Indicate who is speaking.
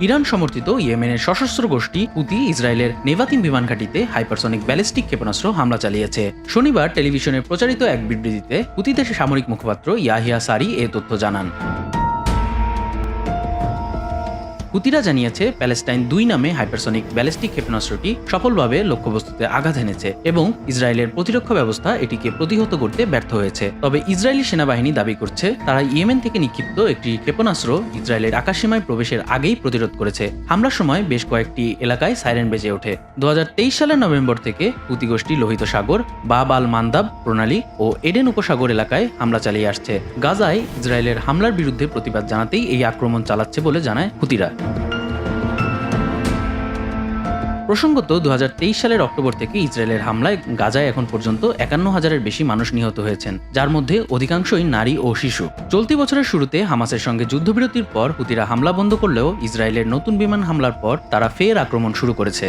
Speaker 1: Iran সমর্থিত ইয়েমেনের সশস্ত্র গোষ্ঠী উতি ইসরায়েলের নেভাতিম বিমান ঘাঁটিতে হাইপারসনিক ব্যালিস্টিক ক্ষেপণাস্ত্র হামলা চালিয়েছে। শনিবার টেলিভিশনে প্রচারিত এক বিবৃতিতে হুতিদের সামরিক মুখপাত্র ইয়াহিয়া সারি এ তথ্য জানান। হুতিরা জানিয়েছে, প্যালেস্টাইন দুই নামে হাইপারসনিক ব্যালিস্টিক ক্ষেপণাস্ত্রটি সফলভাবে লক্ষ্যবস্তুতে আঘাত এনেছে এবং ইসরায়েলের প্রতিরক্ষা ব্যবস্থা এটিকে প্রতিহত করতে ব্যর্থ হয়েছে। তবে ইসরায়েলি সেনাবাহিনী দাবি করছে, তারা ইয়েমেন থেকে নিক্ষিপ্ত একটি ক্ষেপণাস্ত্র ইসরায়েলের আকাশসীমায় প্রবেশের আগেই প্রতিরোধ করেছে। হামলার সময় বেশ কয়েকটি এলাকায় সাইরেন বেজে ওঠে। দু হাজার তেইশ সালের নভেম্বর থেকে হুতি লোহিত সাগর, বাব আল মান্দাব প্রণালী ও এডেন উপসাগর এলাকায় হামলা চালিয়ে আসছে। গাজায় ইসরায়েলের হামলার বিরুদ্ধে প্রতিবাদ জানাতেই এই আক্রমণ চালাচ্ছে বলে জানায় হুতিরা প্রসঙ্গত দু হাজার তেইশ সালের অক্টোবর থেকে ইসরায়েলের হামলায় গাজায় এখন পর্যন্ত একান্ন হাজারের বেশি মানুষ নিহত হয়েছেন, যার মধ্যে অধিকাংশই নারী ও শিশু। চলতি বছরের শুরুতে হামাসের সঙ্গে যুদ্ধবিরতির পর হুতিরা হামলা বন্ধ করলেও ইসরায়েলের নতুন বিমান হামলার পর তারা ফের আক্রমণ শুরু করেছে।